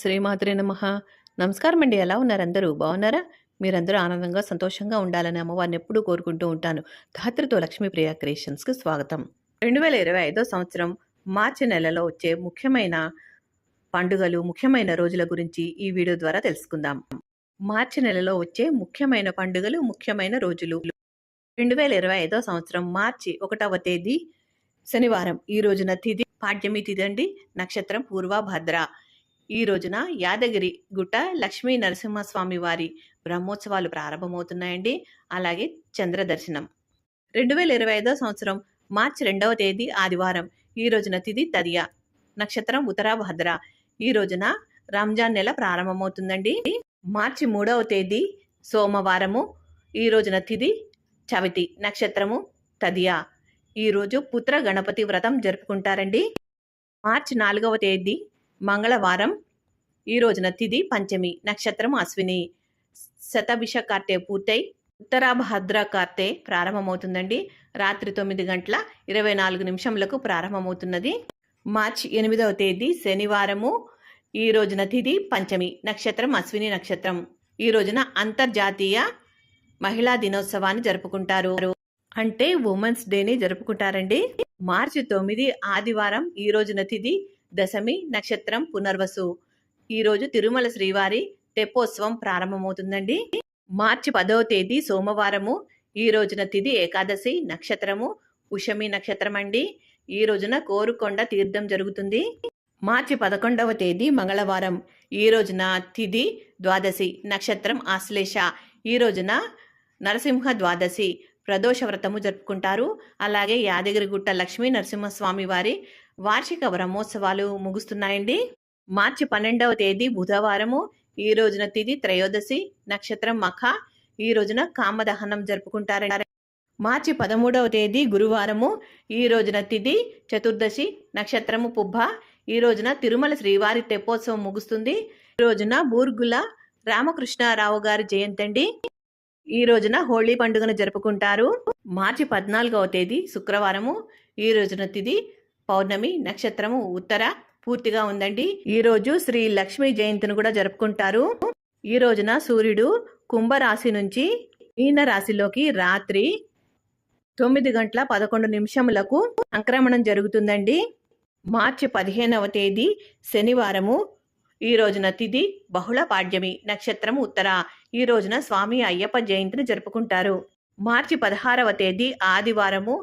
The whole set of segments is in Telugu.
శ్రీమాత్రే నమ. నమస్కారం అండి. ఎలా ఉన్నారు అందరూ? బాగున్నారా? మీరందరూ ఆనందంగా సంతోషంగా ఉండాలని అమ్మవారిని ఎప్పుడూ కోరుకుంటూ ఉంటాను. ధాత్రితో లక్ష్మీప్రియ క్రియేషన్స్కి స్వాగతం. రెండు వేల ఇరవై ఐదో సంవత్సరం మార్చి నెలలో వచ్చే ముఖ్యమైన పండుగలు ముఖ్యమైన రోజుల గురించి ఈ వీడియో ద్వారా తెలుసుకుందాం. మార్చి నెలలో వచ్చే ముఖ్యమైన పండుగలు ముఖ్యమైన రోజులు. రెండు వేల ఇరవై ఐదో సంవత్సరం మార్చి ఒకటవ తేదీ శనివారం. ఈ రోజున తిథి పాడ్యమి తిథి అండి. నక్షత్రం పూర్వభద్ర ఈ రోజున యాదగిరి గుట్ట లక్ష్మీ నరసింహస్వామి వారి బ్రహ్మోత్సవాలు ప్రారంభమవుతున్నాయండి. అలాగే చంద్ర దర్శనం. రెండు వేల ఇరవై ఐదో సంవత్సరం మార్చి రెండవ తేదీ ఆదివారం. ఈ రోజున తిది తదియ. నక్షత్రం ఉత్తరాభద్ర ఈ రోజున రంజాన్ నెల ప్రారంభమవుతుందండి. మార్చి మూడవ తేదీ సోమవారము. ఈ రోజున తిది చవితి. నక్షత్రము తదియ. ఈరోజు పుత్ర గణపతి వ్రతం జరుపుకుంటారండి. మార్చి నాలుగవ తేదీ మంగళవారం ఈ రోజున తిథి పంచమి నక్షత్రం అశ్విని. శతభిష కార్తె పూర్తయి ఉత్తరాభద్ర కార్తె ప్రారంభమవుతుందండి. రాత్రి తొమ్మిది గంటల ఇరవై నాలుగు నిమిషములకు ప్రారంభమవుతున్నది. మార్చ్ ఎనిమిదవ తేదీ శనివారము. ఈ రోజున తిథి పంచమి నక్షత్రం అశ్విని నక్షత్రం. ఈ రోజున అంతర్జాతీయ మహిళా దినోత్సవాన్ని జరుపుకుంటారు. అంటే ఉమెన్స్ డేని జరుపుకుంటారండి. మార్చి తొమ్మిది ఆదివారం ఈ రోజున తిథి దశమి నక్షత్రం పునర్వసు. ఈరోజు తిరుమల శ్రీవారి తెప్పోత్సవం ప్రారంభమవుతుందండి. మార్చి పదవ తేదీ సోమవారము. ఈ రోజున తిది ఏకాదశి నక్షత్రము ఉషమి నక్షత్రం అండి ఈ రోజున కోరుకొండ తీర్థం జరుగుతుంది. మార్చి పదకొండవ తేదీ మంగళవారం. ఈ రోజున తిథి ద్వాదశి నక్షత్రం ఆశ్లేష. ఈ రోజున నరసింహ ద్వాదశి ప్రదోష వ్రతము జరుపుకుంటారు. అలాగే యాదగిరిగుట్ట లక్ష్మీ నరసింహస్వామి వారి వార్షిక బ్రహ్మోత్సవాలు ముగుస్తున్నాయండి. మార్చి పన్నెండవ తేదీ బుధవారము ఈ రోజున తిది త్రయోదశి నక్షత్రం మఖ ఈ రోజున కామదహనం జరుపుకుంటారండి. మార్చి పదమూడవ తేదీ గురువారము ఈ రోజున తిథి చతుర్దశి నక్షత్రము పుబ్బ ఈ రోజున తిరుమల శ్రీవారి తెప్పోత్సవం ముగుస్తుంది. ఈ రోజున బూర్గుల రామకృష్ణారావు గారి జయంతి అండి ఈ రోజున హోళీ పండుగను జరుపుకుంటారు. మార్చి పద్నాలుగవ తేదీ శుక్రవారము ఈ రోజున తిది పౌర్ణమి నక్షత్రము ఉత్తర పూర్తిగా ఉందండి. ఈ రోజు శ్రీ లక్ష్మీ జయంతిని కూడా జరుపుకుంటారు. ఈ రోజున సూర్యుడు కుంభరాశి నుంచి మీన రాశిలోకి రాత్రి తొమ్మిది గంటల పదకొండు నిమిషములకు సంక్రమణం జరుగుతుందండి. మార్చి పదిహేనవ తేదీ శనివారము. ఈ రోజున తిథి బహుళ పాడ్యమి నక్షత్రము ఉత్తర. ఈ రోజున స్వామి అయ్యప్ప జయంతిని జరుపుకుంటారు. మార్చి పదహారవ తేదీ ఆదివారము.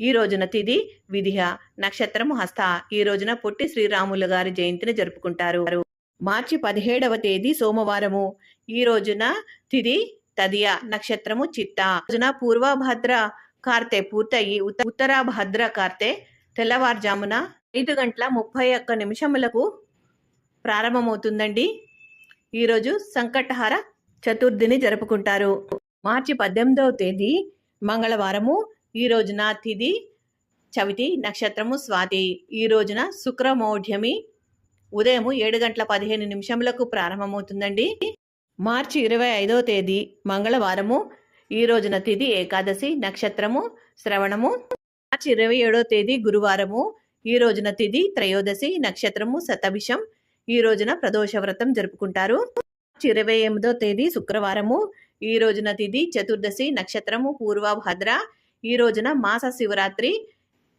ఈ రోజున తిది విధిహ నక్షత్రము హస్త. ఈ రోజున పొట్టి శ్రీరాములు గారి జయంతిని జరుపుకుంటారు. మార్చి పదిహేడవ తేదీ సోమవారము. ఈ రోజున తిది తదియ నక్షత్రము చిత్త. రోజున పూర్వభద్ర కార్తె పూర్తయి ఉత్త ఉత్తరాభద్ర కార్తె తెల్లవారుజామున ఐదు గంటల ముప్పై ఒక్క నిమిషములకు ప్రారంభమవుతుందండి. ఈరోజు సంకటహార చతుర్థిని జరుపుకుంటారు. మార్చి పద్దెనిమిదవ తేదీ మంగళవారము. ఈ రోజున తిథి చవితి నక్షత్రము స్వాతి. ఈ రోజున శుక్రమౌఢ్యమి ఉదయం ఏడు గంటల పదిహేను నిమిషములకు ప్రారంభమవుతుందండి. మార్చి ఇరవై ఐదవ తేదీ మంగళవారము. ఈ రోజున తిథి ఏకాదశి నక్షత్రము శ్రవణము. మార్చి ఇరవై ఏడవ తేదీ గురువారము. ఈ రోజున తిథి త్రయోదశి నక్షత్రము శతభిషం. ఈ రోజున ప్రదోష వ్రతం జరుపుకుంటారు. మార్చి ఇరవై ఎనిమిదో తేదీ శుక్రవారము. ఈ రోజున తిథి చతుర్దశి నక్షత్రము పూర్వభద్ర. ఈ రోజున మాస శివరాత్రి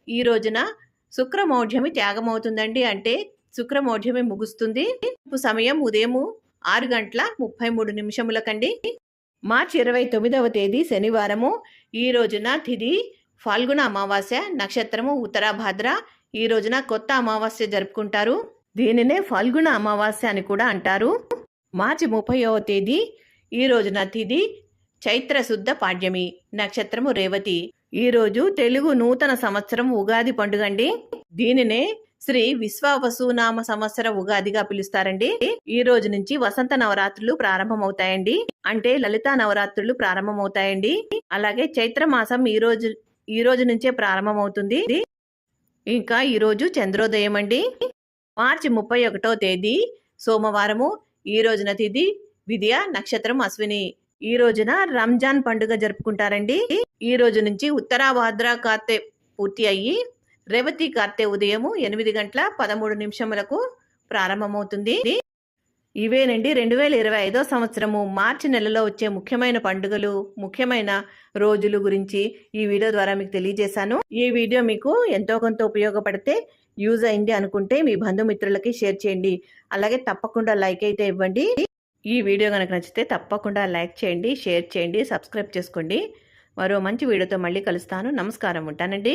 ఈ రోజున శుక్రమౌఢ్యమి త్యాగమవుతుందండి. అంటే శుక్రమౌఢ్యమి ముగుస్తుంది. సమయం ఉదయము ఆరు గంటల ముప్పై మూడు నిమిషములకండి. మార్చి ఇరవై తొమ్మిదవ తేదీ శనివారము. ఈ రోజున తిది ఫాల్గుణ అమావాస్య నక్షత్రము ఉత్తరాభాద్ర ఈ రోజున కొత్త అమావాస్య జరుపుకుంటారు. దీనినే ఫాల్గుణ అమావాస్య అని కూడా అంటారు. మార్చి ముప్పైవ తేదీ ఈ రోజున తిది చైత్ర శుద్ధ పాడ్యమి. నక్షత్రము రేవతి. ఈ రోజు తెలుగు నూతన సంవత్సరం ఉగాది పండుగ అండి దీనినే శ్రీ విశ్వావసునామ సంవత్సర ఉగాదిగా పిలుస్తారండి. ఈ రోజు నుంచి వసంత నవరాత్రులు ప్రారంభమవుతాయండి. అంటే లలితా నవరాత్రులు ప్రారంభమవుతాయండి. అలాగే చైత్ర మాసం ఈ రోజు ఈ రోజు నుంచే ప్రారంభమవుతుంది. ఇంకా ఈ రోజు చంద్రోదయం అండి మార్చి ముప్పై ఒకటో తేదీ సోమవారము. ఈ రోజున తిథి విద్య నక్షత్రం అశ్విని. ఈ రోజున రంజాన్ పండుగ జరుపుకుంటారండి. ఈ రోజు నుంచి ఉత్తరాభాద్ర కార్తె పూర్తి అయ్యి రేవతి కార్తె ఉదయము ఎనిమిది గంటల పదమూడు నిమిషములకు ప్రారంభమవుతుంది. ఇవేనండి రెండు వేల ఇరవై ఐదో సంవత్సరము మార్చి నెలలో వచ్చే ముఖ్యమైన పండుగలు ముఖ్యమైన రోజులు గురించి ఈ వీడియో ద్వారా మీకు తెలియజేశాను. ఈ వీడియో మీకు ఎంతో కొంత ఉపయోగపడితే యూజ్ అయింది అనుకుంటే మీ బంధుమిత్రులకి షేర్ చేయండి. అలాగే తప్పకుండా లైక్ అయితే ఇవ్వండి. ఈ వీడియో కనుక నచ్చితే తప్పకుండా లైక్ చేయండి షేర్ చేయండి సబ్స్క్రైబ్ చేసుకోండి. మరో మంచి వీడియోతో మళ్ళీ కలుస్తాను. నమస్కారం ఉంటానండి.